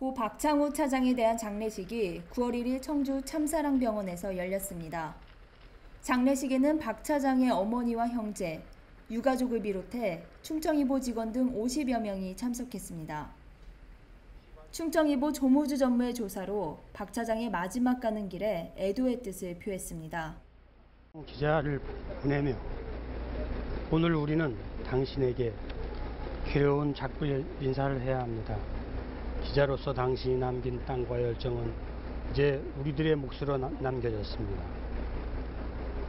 고 박창호 차장에 대한 장례식이 9월 1일 청주 참사랑병원에서 열렸습니다. 장례식에는 박 차장의 어머니와 형제, 유가족을 비롯해 충청이보 직원 등 50여 명이 참석했습니다. 충청이보 조무주 전무의 조사로 박 차장의 마지막 가는 길에 애도의 뜻을 표했습니다. 기자를 보내며 오늘 우리는 당신에게 괴로운 작별 인사를 해야 합니다. 기자로서 당신이 남긴 땅과 열정은 이제 우리들의 몫으로 나- 남겨졌습니다.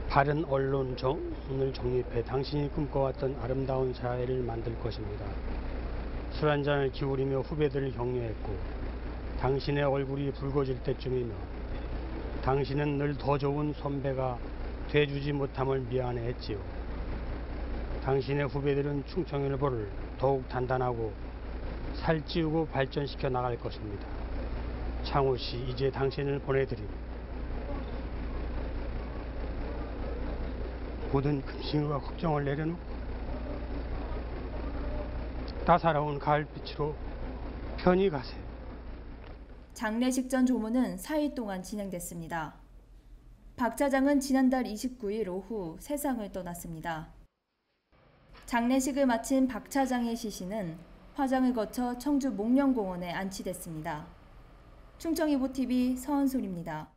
바른 언론 정을 정립해 당신이 꿈꿔왔던 아름다운 사회를 만들 것입니다. 술 한 잔을 기울이며 후배들을 격려했고 당신의 얼굴이 붉어질 때쯤이며 당신은 늘 더 좋은 선배가 돼주지 못함을 미안해했지요. 당신의 후배들은 충청일보를 더욱 단단하고 살찌우고 발전시켜 나갈 것입니다. 창호 씨, 이제 당신을 보내드립니다. 모든 근심과 걱정을 내려놓고 따사로운 가을빛으로 편히 가세요. 장례식 전 조문은 4일 동안 진행됐습니다. 박 차장은 지난달 29일 오후 세상을 떠났습니다. 장례식을 마친 박 차장의 시신은 화장을 거쳐 청주 목련공원에 안치됐습니다. 충청이보 TV 서은솔입니다.